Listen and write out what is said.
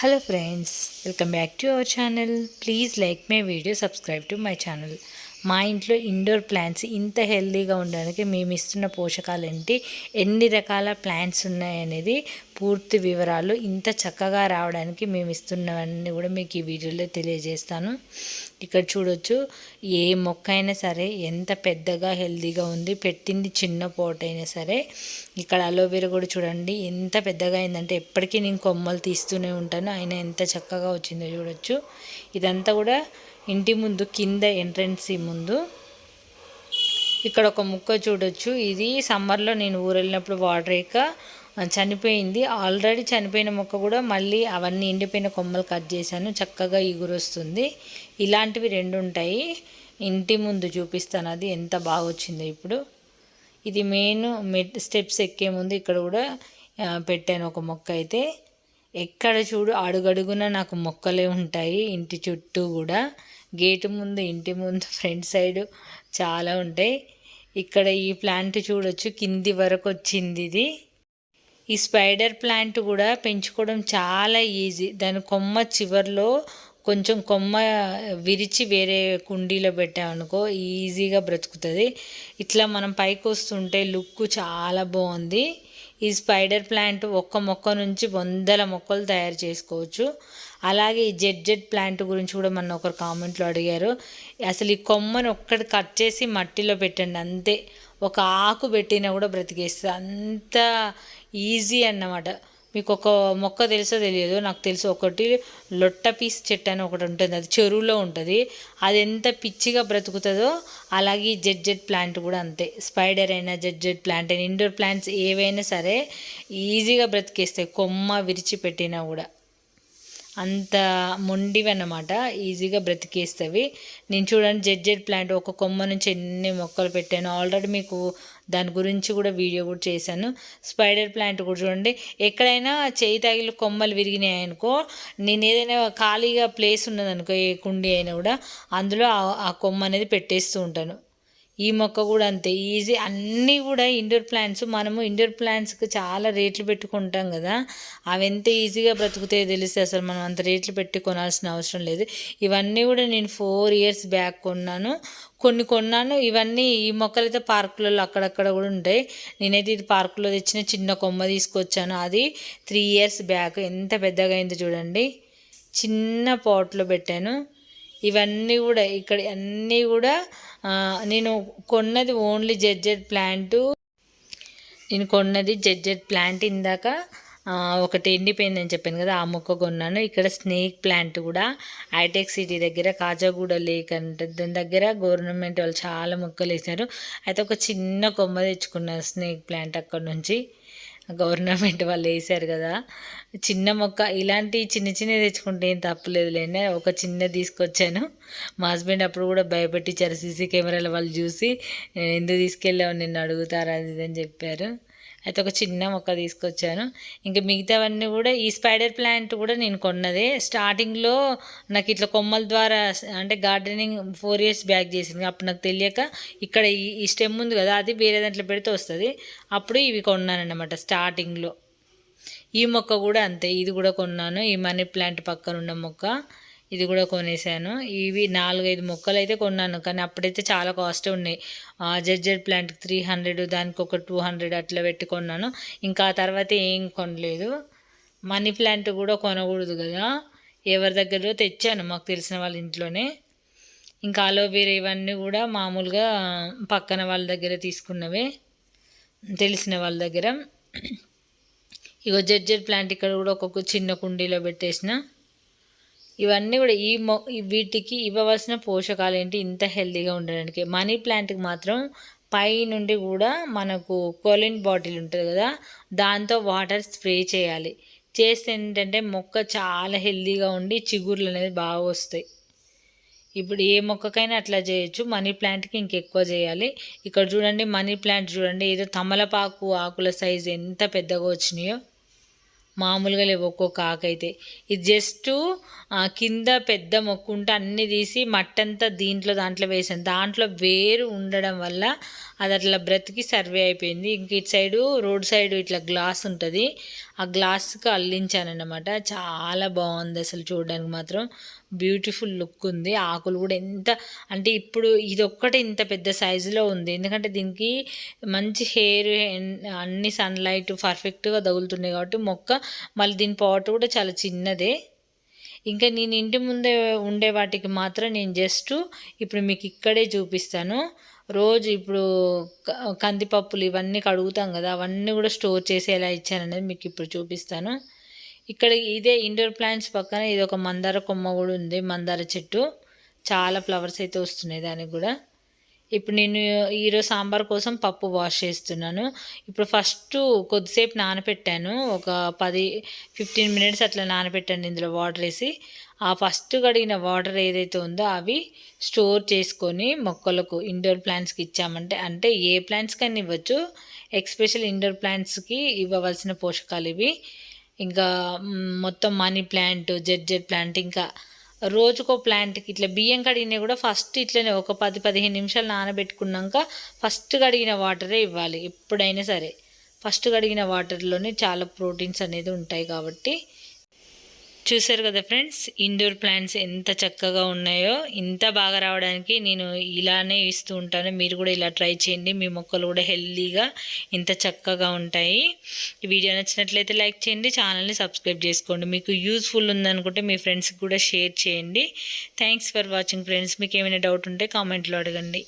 hello friends welcome back to our channel. Please like my video subscribe to my channel. మా ఇంట్లో indoor plants ఇంత హెల్దీగా ఉండడానికి మేము ఇస్తున్న పోషకాలు ఏంటి ఎన్ని రకాల ప్లాంట్స్ ఉన్నాయనేది పూర్తి వివరాలు ఇంత చక్కగా రావడానికి మేము ఇస్తున్నవన్నీ కూడా మీకు ఈ వీడియోలో తెలియజేస్తాను. ఇక్కడ చూడొచ్చు ఏ మొక్క అయినా సరే ఎంత పెద్దగా హెల్దీగా ఉంది పెట్టింది చిన్న పోట అయినా సరే. ఇక్కడ అలోవెరా కూడా చూడండి ఎంత పెద్దగా అయిందంటే ఎప్పటికీ నేను కొమ్మలు తీస్తూనే ఉంటాను అయినా ఎంత చక్కగా వచ్చిందో చూడొచ్చు. ఇదంతా కూడా ఇంటి ముందు కింద ఎంట్రన్స్ ముందు. ఇక్కడ ఒక ముక్క చూడొచ్చు. ఇది సమ్మర్లో నేను ఊరు వెళ్ళినప్పుడు వాటర్ వేయక చనిపోయింది. ఆల్రెడీ చనిపోయిన మొక్క కూడా మళ్ళీ అవన్నీ ఎండిపోయిన కొమ్మలు కట్ చేశాను. చక్కగా ఎగురొస్తుంది. ఇలాంటివి రెండు ఉంటాయి. ఇంటి ముందు చూపిస్తాను అది ఎంత బాగా వచ్చిందో ఇప్పుడు. ఇది మెయిన్ మెట్ స్టెప్స్ ఎక్కే ముందు ఇక్కడ కూడా పెట్టాను ఒక మొక్క అయితే. ఎక్కడ చూడు అడుగడుగున నాకు మొక్కలే ఉంటాయి ఇంటి చుట్టూ కూడా. గేటు ముందు ఇంటి ముందు ఫ్రంట్ సైడ్ చాలా ఉంటాయి. ఇక్కడ ఈ ప్లాంట్ చూడొచ్చు కింది వరకు వచ్చింది ఇది. ఈ స్పైడర్ ప్లాంట్ కూడా పెంచుకోవడం చాలా ఈజీ. దాని కొమ్మ చివరిలో కొంచెం కొమ్మ విరిచి వేరే కుండీలో పెట్టామనుకో ఈజీగా బ్రతుకుతుంది. ఇట్లా మనం పైకి వస్తుంటే లుక్ చాలా బాగుంది. ఈ స్పైడర్ ప్లాంట్ ఒక్క మొక్క నుంచి వందల మొక్కలు తయారు చేసుకోవచ్చు. అలాగే ఈ జెడ్ జెడ్ ప్లాంట్ గురించి కూడా మన ఒకరు కామెంట్లో అడిగారు. అసలు ఈ కొమ్మను ఒక్కటి కట్ చేసి మట్టిలో పెట్టండి అంతే. ఒక ఆకు పెట్టినా కూడా బ్రతికేస్తుంది. అంత ఈజీ అన్నమాట. మీకు ఒక మొక్క తెలుసో తెలియదు నాకు తెలుసు. ఒకటి లొట్ట పీస్ చెట్టు అని ఒకటి ఉంటుంది. అది చెరువులో ఉంటుంది. అది ఎంత పిచ్చిగా బ్రతుకుతుందో అలాగే జెడ్ జెడ్ ప్లాంట్ కూడా అంతే. స్పైడర్ అయినా జెడ్ జెడ్ ప్లాంట్ అయినా ఇండోర్ ప్లాంట్స్ ఏవైనా సరే ఈజీగా బ్రతికేస్తాయి. కొమ్మ విరిచి పెట్టినా కూడా. అంత మొండివి అన్నమాట ఈజీగా బ్రతికేస్తవి. నేను చూడండి జెడ్ జెడ్ ప్లాంట్ ఒక కొమ్మ నుంచి ఎన్ని మొక్కలు పెట్టాను ఆల్రెడీ మీకు దాని గురించి కూడా వీడియో కూడా చేశాను. స్పైడర్ ప్లాంట్ కూడా చూడండి ఎక్కడైనా చేయి తగిలి కొమ్మలు విరిగినాయి అనుకో నేను ఏదైనా ఖాళీగా ప్లేస్ ఉన్నదనుకో ఏ కుండీ అయినా కూడా అందులో ఆ కొమ్మ అనేది పెట్టేస్తూ ఉంటాను. ఈ మొక్క కూడా అంతే ఈజీ. అన్నీ కూడా ఇండోర్ ప్లాంట్స్ మనము ఇండోర్ ప్లాంట్స్కి చాలా రేట్లు పెట్టుకుంటాం కదా. అవి ఎంత ఈజీగా బ్రతుకుతాయో తెలిస్తే అసలు మనం అంత రేట్లు పెట్టి కొనాల్సిన అవసరం లేదు. ఇవన్నీ కూడా నేను ఫోర్ ఇయర్స్ బ్యాక్ కొన్నాను. కొన్ని కొన్నాను. ఇవన్నీ ఈ మొక్కలైతే పార్కులలో అక్కడక్కడ కూడా ఉంటాయి. నేనైతే ఇది పార్కులో తెచ్చిన చిన్న కొమ్మ తీసుకొచ్చాను. అది త్రీ ఇయర్స్ బ్యాక్. ఎంత పెద్దగా అయిందో చూడండి. చిన్న పాట్లో పెట్టాను. ఇవన్నీ కూడా ఇక్కడ అన్నీ కూడా నేను కొన్నది ఓన్లీ జడ్జెడ్ ప్లాంటు. నేను కొన్నది జడ్జెడ్ ప్లాంట్ ఇందాక ఒకటి ఎండిపోయిందని చెప్పాను కదా ఆ మొక్క కొన్నాను. ఇక్కడ స్నేక్ ప్లాంట్ కూడా హైటెక్ సిటీ దగ్గర కాజాగూడ లేక్ అంటే దాని దగ్గర గవర్నమెంట్ వాళ్ళు చాలా మొక్కలు వేసారు అయితే ఒక చిన్న కొమ్మ తెచ్చుకున్నారు స్నేక్ ప్లాంట్ అక్కడ నుంచి. గవర్నమెంట్ వాళ్ళు వేసారు కదా. చిన్న మొక్క ఇలాంటి చిన్న చిన్నవి తెచ్చుకుంటే ఏం తప్పలేదు లేని ఒక చిన్న తీసుకొచ్చాను. మా హస్బెండ్ అప్పుడు కూడా భయపెట్టించారు. సీసీ కెమెరాల వాళ్ళు చూసి ఎందుకు తీసుకెళ్ళావు? నిన్ను అడుగుతారా? అది ఇది అని చెప్పారు. అయితే ఒక చిన్న మొక్క తీసుకొచ్చాను. ఇంకా మిగతావన్నీ కూడా ఈ స్పైడర్ ప్లాంట్ కూడా నేను కొన్నదే. స్టార్టింగ్లో నాకు ఇట్లా కొమ్మల ద్వారా అంటే గార్డెనింగ్ ఫోర్ ఇయర్స్ బ్యాక్ చేసింది. అప్పుడు నాకు తెలియక ఇక్కడ ఈ స్టెమ్ ఉంది కదా అది వేరే దాంట్లో పెడితే వస్తుంది. అప్పుడు ఇవి కొన్నానన్నమాట స్టార్టింగ్లో. ఈ మొక్క కూడా అంతే ఇది కూడా కొన్నాను. ఈ మనీ ప్లాంట్ పక్కన ఉన్న మొక్క. ఇది కూడా కొనేసాను. ఇవి నాలుగైదు మొక్కలు అయితే కొన్నాను. కానీ అప్పుడైతే చాలా కాస్ట్ ఉన్నాయి జడ్జెడ్ ప్లాంట్కి త్రీ హండ్రెడ్ దానికి ఒక టూ హండ్రెడ్ అట్లా పెట్టి కొన్నాను. ఇంకా ఆ తర్వాత ఏం కొనలేదు. మనీ ప్లాంట్ కూడా కొనకూడదు కదా. ఎవరి దగ్గర తెచ్చాను మాకు తెలిసిన వాళ్ళ ఇంట్లోనే. ఇంకా అలోవేరా ఇవన్నీ కూడా మామూలుగా పక్కన వాళ్ళ దగ్గర తీసుకున్నవే. తెలిసిన వాళ్ళ దగ్గర. ఇగో జడ్జెడ్ ప్లాంట్ ఇక్కడ కూడా ఒక్కొక్క చిన్న కుండీలో పెట్టేసిన. ఇవన్నీ కూడా ఈ మొ వీటికి ఇవ్వవలసిన పోషకాలు ఏంటి? ఇంత హెల్తీగా ఉండడానికి. మనీ ప్లాంట్కి మాత్రం పై నుండి కూడా మనకు కోలిన్ బాటిల్ ఉంటుంది కదా దాంతో వాటర్ స్ప్రే చేయాలి. చేస్తే ఏంటంటే మొక్క చాలా హెల్తీగా ఉండి చిగుర్లు అనేది బాగా వస్తాయి. ఇప్పుడు ఏ మొక్కకైనా అట్లా చేయొచ్చు. మనీ ప్లాంట్కి ఇంకెక్కువ చేయాలి. ఇక్కడ చూడండి మనీ ప్లాంట్ చూడండి. ఏదో తమలపాకు ఆకుల సైజు ఎంత పెద్దగా వచ్చినాయో. మామూలుగా లేవు ఒక్కొక్క ఆకైతే ఇది జస్ట్ కింద పెద్ద మొక్కు ఉంటే అన్నీ తీసి మట్టంతా దీంట్లో దాంట్లో వేసాను దాంట్లో వేరు ఉండడం వల్ల అది అట్లా బ్రతికి సర్వే అయిపోయింది. ఇంక ఇటు సైడు రోడ్ సైడ్ ఇట్లా గ్లాస్ ఉంటుంది. ఆ గ్లాస్కి అల్లించాను అనమాట చాలా బాగుంది అసలు చూడడానికి మాత్రం. బ్యూటిఫుల్ లుక్ ఉంది. ఆకులు కూడా ఎంత అంటే ఇప్పుడు ఇది ఒక్కటే ఇంత పెద్ద సైజులో ఉంది. ఎందుకంటే దీనికి మంచి హెయిర్ అన్ని సన్లైట్ పర్ఫెక్ట్గా తగులుతున్నాయి కాబట్టి మొక్క మళ్ళీ దీని పాట్ కూడా చాలా చిన్నదే. ఇంకా నేను ఇంటి ముందే ఉండే వాటికి మాత్రం నేను జస్ట్ ఇప్పుడు మీకు ఇక్కడే చూపిస్తాను. రోజు ఇప్పుడు క- కందిపప్పులు ఇవన్నీ కడుగుతాం కదా అవన్నీ కూడా స్టోర్ చేసి ఎలా ఇచ్చాననేది మీకు ఇప్పుడు చూపిస్తాను. ఇక్కడ ఇదే ఇండోర్ ప్లాంట్స్ పక్కన ఇది ఒక మందార కొమ్మ కూడా ఉంది మందార చెట్టు. చాలా ఫ్లవర్స్ అయితే వస్తున్నాయి దానికి కూడా. ఇప్పుడు నేను ఈరోజు సాంబార్ కోసం పప్పు వాష్ చేస్తున్నాను. ఇప్పుడు ఫస్ట్ కొద్దిసేపు నానబెట్టాను ఒక పది ఫిఫ్టీన్ మినిట్స్ అట్లా నానబెట్టాను ఇందులో వాటర్ వేసి. ఆ ఫస్ట్ కడిగిన వాటర్ ఏదైతే ఉందో అవి స్టోర్ చేసుకొని మొక్కలకు ఇండోర్ ప్లాంట్స్కి ఇచ్చామంటే అంటే ఏ ప్లాంట్స్కి అని ఇవ్వచ్చు. ఎక్స్పెషల్ ఇండోర్ ప్లాంట్స్కి ఇవ్వవలసిన పోషకాలు ఇవి. ఇంకా మొత్తం money plant Z Z plant ఇంకా రోజుకో ప్లాంట్కి ఇట్లా బియ్యం కడిగినా కూడా ఫస్ట్ ఇట్లనే ఒక పది పదిహేను నిమిషాలు నానబెట్టుకున్నాక ఫస్ట్ కడిగిన వాటరే ఇవ్వాలి ఎప్పుడైనా సరే. ఫస్ట్ కడిగిన వాటర్లోనే చాలా ప్రోటీన్స్ అనేది ఉంటాయి కాబట్టి చూసారు కదా ఫ్రెండ్స్ ఇండోర్ ప్లాంట్స్ ఎంత చక్కగా ఉన్నాయో ఇంత బాగా రావడానికి నేను ఇలానే ఇస్తూ ఉంటాను. మీరు కూడా ఇలా ట్రై చేయండి. మీ మొక్కలు కూడా హెల్తీగా ఇంత చక్కగా ఉంటాయి. ఈ వీడియో నచ్చినట్లయితే లైక్ చేయండి ఛానల్ని సబ్స్క్రైబ్ చేసుకోండి. మీకు యూస్ఫుల్ ఉందనుకుంటే మీ ఫ్రెండ్స్కి కూడా షేర్ చేయండి. థ్యాంక్స్ ఫర్ వాచింగ్ ఫ్రెండ్స్ మీకు ఏమైనా డౌట్ ఉంటే కామెంట్లో అడగండి.